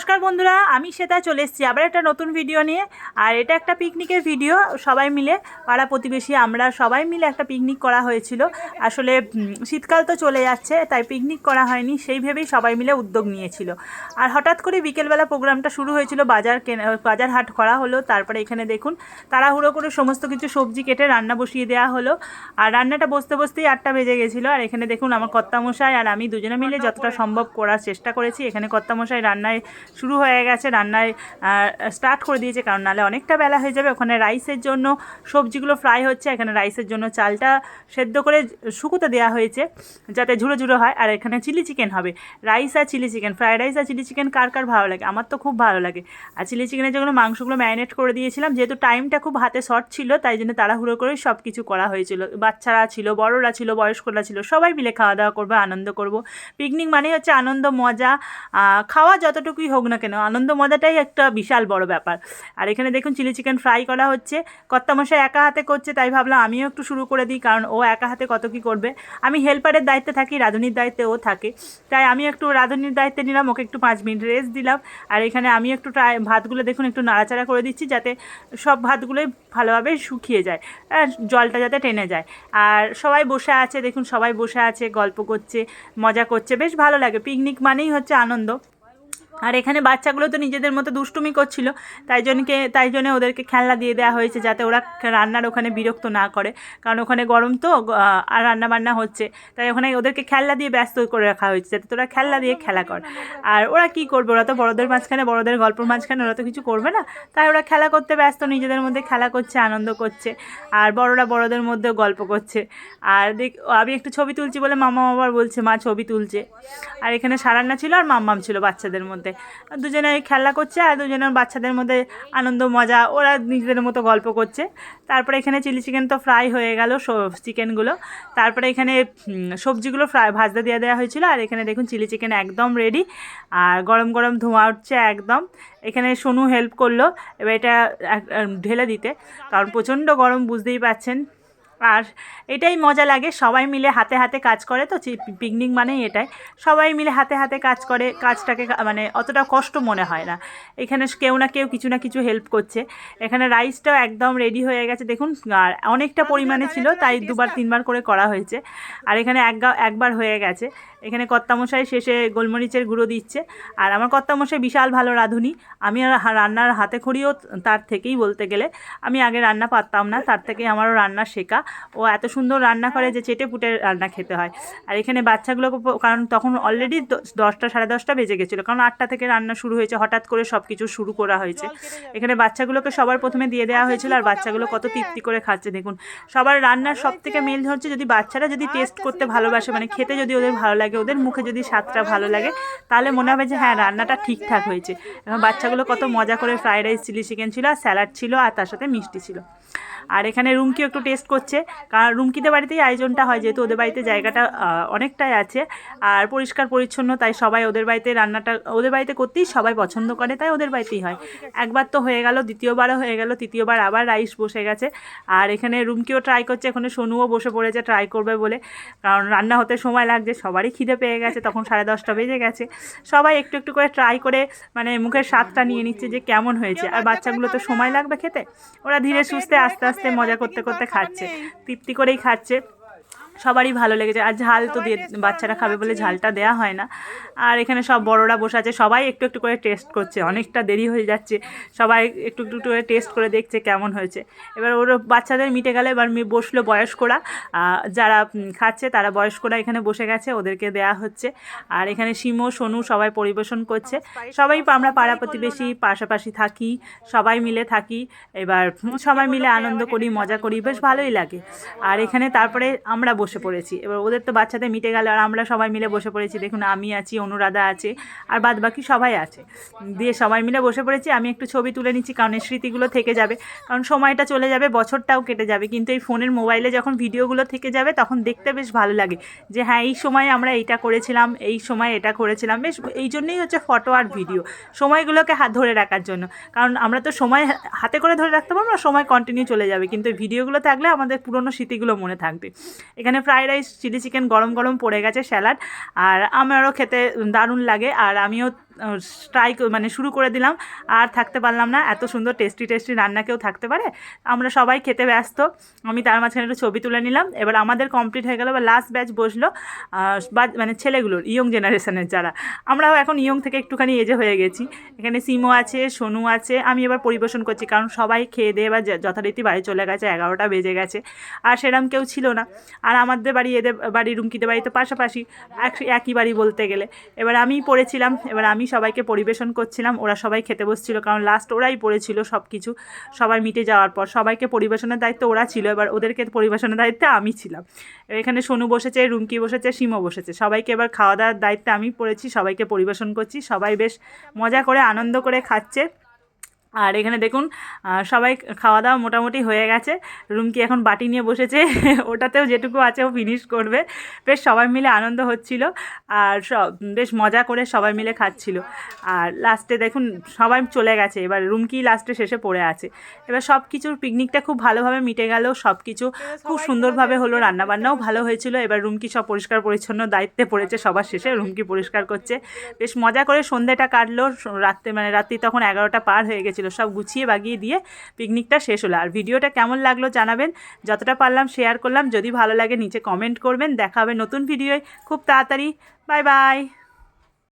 নমস্কার বন্ধুরা আমি সেটা চলে এসেছি আবার একটা নতুন ভিডিও নিয়ে। আর এটা একটা পিকনিকের ভিডিও সবাই মিলে পাড়া প্রতিবেশী আমরা সবাই মিলে একটা পিকনিক করা হয়েছিল। আসলে শীতকাল তো চলে যাচ্ছে তাই পিকনিক করা হয়নি সেই ভেবেই সবাই মিলে উদ্যোগ নিয়েছিল। আর হঠাৎ করে বিকেলবেলা প্রোগ্রামটা শুরু হয়েছিল বাজার কেনা বাজার হাট করা হলো তারপরে এখানে দেখুন তাড়াহুড়ো করে সমস্ত কিছু সবজি কেটে রান্না বসিয়ে দেওয়া হলো। আর রান্নাটা বসতে বসতেই আটটা বেজে গেছিল আর এখানে দেখুন আমার কর্তামশাই আর আমি দুজনে মিলে যতটা সম্ভব করার চেষ্টা করেছি। এখানে কর্তামশাই রান্নায় শুরু হয়ে গেছে, রান্নায় স্টার্ট করে দিয়েছে, কারণ নাহলে অনেকটা বেলা হয়ে যাবে। ওখানে রাইসের জন্য সবজিগুলো ফ্রাই হচ্ছে, এখানে রাইসের জন্য চালটা সেদ্ধ করে শুকোতে দেওয়া হয়েছে, যাতে ঝুড়ো ঝুড়ো হয়। আর এখানে চিলি চিকেন হবে। রাইস আর চিলি চিকেন ফ্রাইড রাইস আর চিলি চিকেন কার কার ভালো লাগে? আমার তো খুব ভালো লাগে। আর চিলি চিকেনের জন্য মাংসগুলো ম্যারিনেট করে দিয়েছিলাম, যেহেতু টাইমটা খুব হাতে শর্ট ছিল, তাই জন্য তাড়াহুড়ো করে সব কিছু করা হয়েছিল। বাচ্চারা ছিল, বড়রা ছিল, বয়স্করা ছিল, সবাই মিলে খাওয়া দাওয়া করব, আনন্দ করব। পিকনিক মানেই হচ্ছে আনন্দ, মজা খাওয়া যতটুকুই হোক না কেন, আনন্দ মজাটাই একটা বিশাল বড় ব্যাপার। আর এখানে দেখুন চিলি চিকেন ফ্রাই করা হচ্ছে। কর্তামশাই একা হাতে করছে, তাই ভাবলাম আমিও একটু শুরু করে দিই, কারণ ও একা হাতে কত কী করবে। আমি হেল্পারের দায়িত্বে থাকি, রাঁধুনির দায়িত্বে ও থাকে। তাই আমি একটু রাঁধুনির দায়িত্বে নিলাম, ওকে একটু পাঁচ মিনিট রেস্ট দিলাম। আর এখানে আমি একটু ট্রাই, ভাতগুলো দেখুন একটু নাড়াচাড়া করে দিচ্ছি, যাতে সব ভাতগুলোই ভালোভাবে শুকিয়ে যায় আর জলটা যাতে টেনে যায়। আর সবাই বসে আছে, দেখুন সবাই বসে আছে, গল্প করছে, মজা করছে, বেশ ভালো লাগে। পিকনিক মানেই হচ্ছে আনন্দ। আর এখানে বাচ্চাগুলো তো নিজেদের মতো দুষ্টুমি করছিল, তাই জন্যকে, তাই জন্য ওদেরকে খেলনা দিয়ে দেওয়া হয়েছে যাতে ওরা রান্নার ওখানে বিরক্ত না করে। কারণ ওখানে গরম তো আর রান্না বান্না হচ্ছে, তাই ওখানে ওদেরকে খেলনা দিয়ে ব্যস্ত করে রাখা হয়েছে যাতে তোরা খেলনা দিয়ে খেলা কর। আর ওরা কি করবে? ওরা তো বড়দের মাঝখানে, বড়দের গল্পের মাঝখানে ওরা তো কিছু করবে না। তাই ওরা খেলা করতে ব্যস্ত, নিজেদের মধ্যে খেলা করছে, আনন্দ করছে, আর বড়রা বড়দের মধ্যেও গল্প করছে। আর দেখ, আমি একটু ছবি তুলছি বলে মামা আবার বলছে, মা ছবি তুলছে। আর এখানে সারান্না ছিল আর মাম্মাম ছিল বাচ্চাদের মধ্যে। আর দুজনে খেলা করছে আর দুজনে বাচ্চাদের মধ্যে আনন্দ, মজা, ওরা নিজেদের মতো গল্প করছে। তারপরে এখানে চিলি চিকেন তো ফ্রাই হয়ে গেল চিকেনগুলো। তারপরে এখানে সবজিগুলো ফ্রাই, ভাজতে দিয়ে দেওয়া হয়েছিল। আর এখানে দেখুন চিলি চিকেন একদম রেডি আর গরম গরম ধোঁয়া উঠছে একদম। এখানে সোনু হেল্প করল। এবার এটা ঢেলে দিতে। কারণ প্রচণ্ড গরম, বুঝতেই পাচ্ছেন আর এটাই মজা লাগে সবাই মিলে হাতে হাতে কাজ করে তো পিকনিক মানেই এটাই। সবাই মিলে হাতে হাতে কাজ করে কাজটাকে মানে অতটা কষ্ট মনে হয় না। এখানে কেউ না কেউ কিছু না কিছু হেল্প করছে। এখানে রাইসটাও একদম রেডি হয়ে গেছে। দেখুন আর অনেকটা পরিমাণে ছিল তাই দুবার তিনবার করে করা হয়েছে। আর এখানে এক একবার হয়ে গেছে। এখানে কর্তামশাই শেষে গোলমরিচের গুঁড়ো দিচ্ছে। আর আমার কর্তামশাই বিশাল ভালো রাঁধুনি। আমি আর রান্নার হাতে খড়িও তার থেকেই বলতে গেলে আমি আগে রান্না পারতাম না তার থেকেই আমারও রান্না শেখা। ও এত সুন্দর রান্না করে যে চেটে পুটে রান্না খেতে হয়। আর এখানে বাচ্চাগুলোকে কারণ তখন অলরেডি দশটা সাড়ে দশটা বেজে গেছিল কারণ আটটা থেকে রান্না শুরু হয়েছে হঠাৎ করে সব কিছু শুরু করা হয়েছে। এখানে বাচ্চাগুলোকে সবার প্রথমে দিয়ে দেওয়া হয়েছিল আর বাচ্চাগুলো কত তৃপ্তি করে খাচ্ছে দেখুন। সবার রান্নার সব থেকে মেল হচ্ছে যদি বাচ্চারা যদি টেস্ট করতে ভালোবাসে মানে খেতে যদি ওদের ভালো লাগে ওদের মুখে যদি স্বাদটা ভালো লাগে, তাহলে মনে হবে যে হ্যাঁ রান্নাটা ঠিকঠাক হয়েছে। বাচ্চাগুলো কত মজা করে ফ্রাইড রাইস চিলি চিকেন ছিল, আর স্যালাড ছিল, আর তার সাথে মিষ্টি ছিল। আর এখানে রুমকিও একটু টেস্ট করছে। কারণ রুমকিদের বাড়িতেই আয়োজনটা হয়, যেহেতু ওদের বাড়িতে জায়গাটা অনেকটাই আছে। আর পরিষ্কার পরিচ্ছন্ন, তাই সবাই ওদের বাড়িতে রান্নাটা, ওদের বাড়িতে করতেই সবাই পছন্দ করে, তাই ওদের বাড়িতেই হয়। একবার তো হয়ে গেল, দ্বিতীয়বারও হয়ে গেল, তৃতীয়বার আবার রাইস বসে গেছে। আর এখানে রুমকিও ট্রাই করছে, এখানে সোনুও বসে পড়েছে ট্রাই করবে বলে। কারণ রান্না হতে সময় লাগছে, সবারই খিদে পেয়ে গেছে, তখন সাড়ে দশটা বেজে গেছে। সবাই একটু একটু করে ট্রাই করে মানে মুখের স্বাদটা নিয়ে নিচ্ছে যে কেমন হয়েছে। আর বাচ্চাগুলো তো সময় লাগবে খেতে। ওরা ধীরে সুস্থে আস্তে আস্তে মজা করতে করতে খাচ্ছে। তৃপ্তি করেই খাচ্ছে। সবারই ভালো লেগেছে। আর ঝাল তো দিয়ে বাচ্চারা খাবে বলে ঝালটা দেওয়া হয় না। আর এখানে সব বড়রা বসে আছে। সবাই একটু একটু করে টেস্ট করছে। অনেকটা দেরি হয়ে যাচ্ছে। সবাই একটু একটু করে টেস্ট করে দেখছে কেমন হয়েছে। এবার ওর বাচ্চাদের মিটে গেলে। এবার বসল বয়স্করা। যারা খাচ্ছে তারা বয়স্করা এখানে বসে গেছে। ওদেরকে দেয়া হচ্ছে। আর এখানে সিমো সোনু সবাই পরিবেশন করছে। সবাই আমরা পাড়া প্রতিবেশী পাশাপাশি থাকি। সবাই মিলে থাকি। এবার সবাই মিলে আনন্দ করি মজা করি। বেশ ভালোই লাগে। আর এখানে তারপরে আমরা বসে পড়েছি। এবার ওদের তো বাচ্চাদের মিটে গেল আর আমরা সবাই মিলে বসে পড়েছি। দেখুন, আমি আছি, অনুরাধা আছে, আর বাদ বাকি সবাই আছে। দিয়ে সবাই মিলে বসে পড়েছি। আমি একটু ছবি তুলে নিচ্ছি, কারণ এই স্মৃতিগুলো থেকে যাবে। কারণ সময়টা চলে যাবে, বছরটাও কেটে যাবে। কিন্তু এই ফোনের মোবাইলে যখন ভিডিওগুলো থেকে যাবে, তখন দেখতে বেশ ভালো লাগে যে হ্যাঁ এই সময় আমরা এইটা করেছিলাম, এই সময় এটা করেছিলাম। বেশ, এই জন্যই হচ্ছে ফটো আর ভিডিও, সময়গুলোকে হাত ধরে রাখার জন্য। কারণ আমরা তো সময় হাতে করে ধরে রাখতে পারব না, সময় কন্টিনিউ চলে যাবে। কিন্তু ভিডিওগুলো থাকলে আমাদের পুরনো স্মৃতিগুলো মনে থাকবে। এখানে ফ্রাইড রাইস চিলি চিকেন গরম গরম পড়ে গেছে স্যালাড আর আমারও খেতে দারুণ লাগে, আর আমিও ট্রাই মানে শুরু করে দিলাম। আর থাকতে পারলাম না, এত সুন্দর টেস্টি টেস্টি রান্না কেউ থাকতে পারে? আমরা সবাই খেতে ব্যস্ত। আমি তার মাঝখানে একটু ছবি তুলে নিলাম। এবার আমাদের কমপ্লিট হয়ে গেল, এবার লাস্ট ব্যাচ বসল বা- মানে ছেলেগুলোর ইয়ং জেনারেশনের যারা। আমরাও এখন ইয়ং থেকে একটুখানি এজে হয়ে গেছি। এখানে সিমো আছে, সোনু আছে, আমি এবার পরিবেশন করছি, কারণ সবাই খেয়ে দিয়ে এবার যথারীতি বাড়ি চলে গেছে, এগারোটা বেজে গেছে। আর সেরম কেউ ছিল না। আর আমাদের বাড়ি, এদের বাড়ি, রুমকিদের বাড়ি তো পাশাপাশি, একই বাড়ি বলতে গেলে। এবার আমিই পড়েছিলাম, এবার আমি সবাইকে পরিবেশন করছিলাম, ওরা সবাই খেতে বসছিল, কারণ লাস্ট ওরাই পড়েছিল সব কিছু সবাই মিটে যাওয়ার পর, সবাইকে পরিবেশনের দায়িত্ব ওরা ছিল, এবার ওদেরকে পরিবেশনের দায়িত্বে আমি ছিলাম। এখানে সোনু বসেছে, রুমকি বসেছে সিমো বসেছে, সবাইকে এবার খাওয়া দাওয়ার দায়িত্বে আমি পড়েছি, সবাইকে পরিবেশন করছি, সবাই বেশ মজা করে, আনন্দ করে খাচ্ছে। আর এখানে দেখুন সবাই খাওয়া দাওয়া মোটামুটি হয়ে গেছে। রুমকি এখন বাটি নিয়ে বসেছে ওটাতেও যেটুকু আছে ও ফিনিশ করবে। বেশ সবাই মিলে আনন্দ হচ্ছিল আর সব বেশ মজা করে সবাই মিলে খাচ্ছিল। আর লাস্টে দেখুন সবাই চলে গেছে। এবার রুমকি লাস্টে শেষে পড়ে আছে। এবার সব কিছুর পিকনিকটা খুব ভালোভাবে মিটে গেল সব কিছু খুব সুন্দরভাবে হলো রান্নাবান্নাও ভালো হয়েছিল। এবার রুমকি সব পরিষ্কার পরিচ্ছন্ন দায়িত্বে পড়েছে সবার শেষে রুমকি পরিষ্কার করছে। বেশ মজা করে সন্ধ্যেটা কাটলো রাত্রে মানে রাত্রি তখন এগারোটা পার হয়ে গেছিল সব গুছিয়ে বাগিয়ে দিয়ে পিকনিকটা শেষ হলো। আর ভিডিওটা কেমন লাগল জানাবেন, যতটা পারলাম শেয়ার করলাম। যদি ভালো লাগে, নিচে কমেন্ট করবেন। দেখা হবে নতুন ভিডিওয় খুব তাড়াতাড়ি। Bye bye